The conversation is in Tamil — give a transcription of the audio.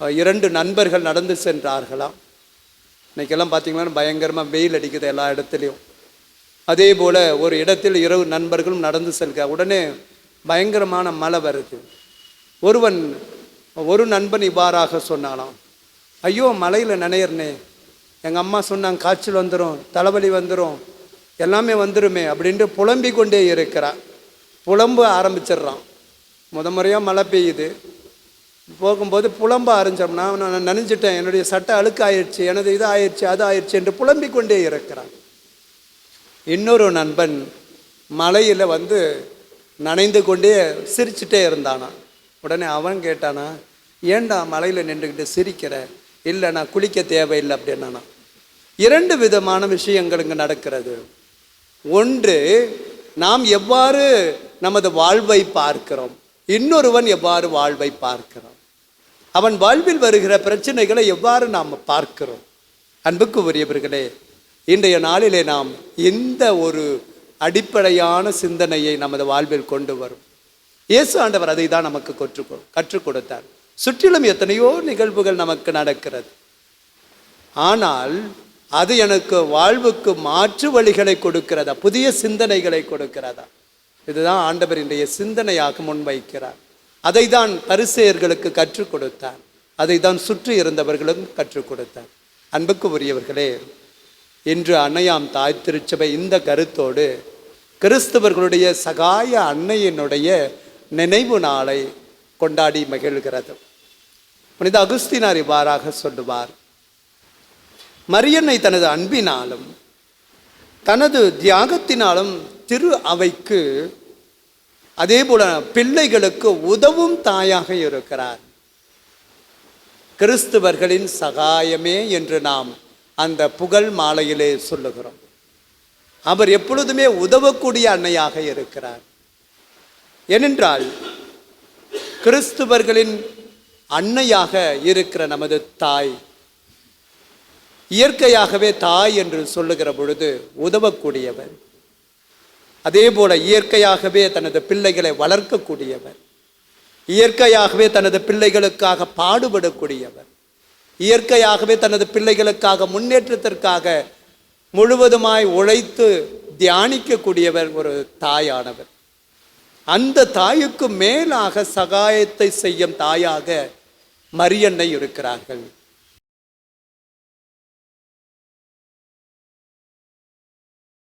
இரண்டு நண்பர்கள் நடந்து சென்றார்களாம். இன்றைக்கெல்லாம் பார்த்திங்கன்னா பயங்கரமாக வெயில் அடிக்குது எல்லா இடத்துலையும். அதே போல் ஒரு இடத்தில் இரவு நண்பர்களும் நடந்து செல்க உடனே பயங்கரமான மழை வருது. ஒருவன் ஒரு நண்பன் இவ்வாறாக சொன்னாலாம் ஐயோ மலையில் நினையறனே. எங்கள் அம்மா சொன்னாங்க காய்ச்சல் வந்துடும் தலைவலி வந்துடும் எல்லாமே வந்துருமே அப்படின்ட்டு புலம்பிக் கொண்டே இருக்கிறான். புலம்ப ஆரம்பிச்சிடுறான். முத முறையாக மழை பெய்யுது. போகும்போது புலம்ப ஆரம்பிச்சோம்னா நான் நனைஞ்சிட்டேன். என்னுடைய சட்டை அழுக்கு ஆயிடுச்சு எனது இது ஆயிடுச்சு அது ஆயிடுச்சு என்று புலம்பிக் கொண்டே இருக்கிறான். இன்னொரு நண்பன் மலையில் வந்து நனைந்து கொண்டே சிரிச்சுட்டே இருந்தானா. உடனே அவன் கேட்டானா ஏன்டா மலையில் நின்றுக்கிட்டு சிரிக்கிற? இல்லை நான் குளிக்க தேவையில்லை அப்படின்னா இரண்டு விதமான விஷயங்கள் இங்கே நடக்கிறது. ஒன்று நாம் எவ்வாறு நமது வாழ்வை பார்க்கிறோம்? இன்னொருவன் எவ்வாறு வாழ்வை பார்க்கிறான்? அவன் வாழ்வில் வருகிற பிரச்சனைகளை எவ்வாறு நாம் பார்க்கிறோம்? அன்புக்கு உரியவர்களே இன்றைய நாளிலே நாம் எந்த ஒரு அடிப்படையான சிந்தனையை நமது வாழ்வில் கொண்டு வரும்? இயேசு ஆண்டவர் அதை தான் நமக்கு கற்றுக் கற்றுக் கொடுத்தார் சுற்றிலும் எத்தனையோ நிகழ்வுகள் நமக்கு நடக்கிறது. ஆனால் அது எனக்கு வாழ்வுக்கு மாற்று வழிகளை கொடுக்கிறதா? புதிய சிந்தனைகளை கொடுக்கிறதா? இதுதான் ஆண்டவர் இன்றைய சிந்தனையாக முன்வைக்கிறார். அதை தான் பரிசெயர்களுக்கு கற்றுக் கொடுத்தார். அதை தான் சுற்றி இருந்தவர்களும் கற்றுக் கொடுத்தார். அன்புக்கு உரியவர்களே இன்று அன்னையாம் தாய் திருச்சபை இந்த கருத்தோடு கிறிஸ்தவர்களுடைய சகாய அன்னையினுடைய நினைவு நாளை கொண்டாடி மகிழ்கிறது. புனித அகுஸ்தினார் இவ்வாறாக சொல்லுவார். மரியன்னை தனது அன்பினாலும் தனது தியாகத்தினாலும் திரு அவைக்கு அதே போல பிள்ளைகளுக்கு உதவும் தாயாக இருக்கிறார். கிறிஸ்துவர்களின் சகாயமே என்று நாம் அந்த புகழ் மாலையிலே சொல்லுகிறோம். அவர் எப்பொழுதுமே உதவக்கூடிய அன்னையாக இருக்கிறார். ஏனென்றால் கிறிஸ்துவர்களின் அன்னையாக இருக்கிற நமது தாய் இயற்கையாகவே தாய் என்று சொல்லுகிற பொழுது உதவக்கூடியவர். அதே போல் இயற்கையாகவே தனது பிள்ளைகளை வளர்க்கக்கூடியவர். இயற்கையாகவே தனது பிள்ளைகளுக்காக பாடுபடக்கூடியவர். இயற்கையாகவே தனது பிள்ளைகளுக்காக முன்னேற்றத்திற்காக முழுவதுமாய் உழைத்து தியானிக்கக்கூடியவர் ஒரு தாயானவர். அந்த தாயுக்கு மேலாக சகாயத்தை செய்யும் தாயாக மரியன்னை இருக்கிறார்கள்.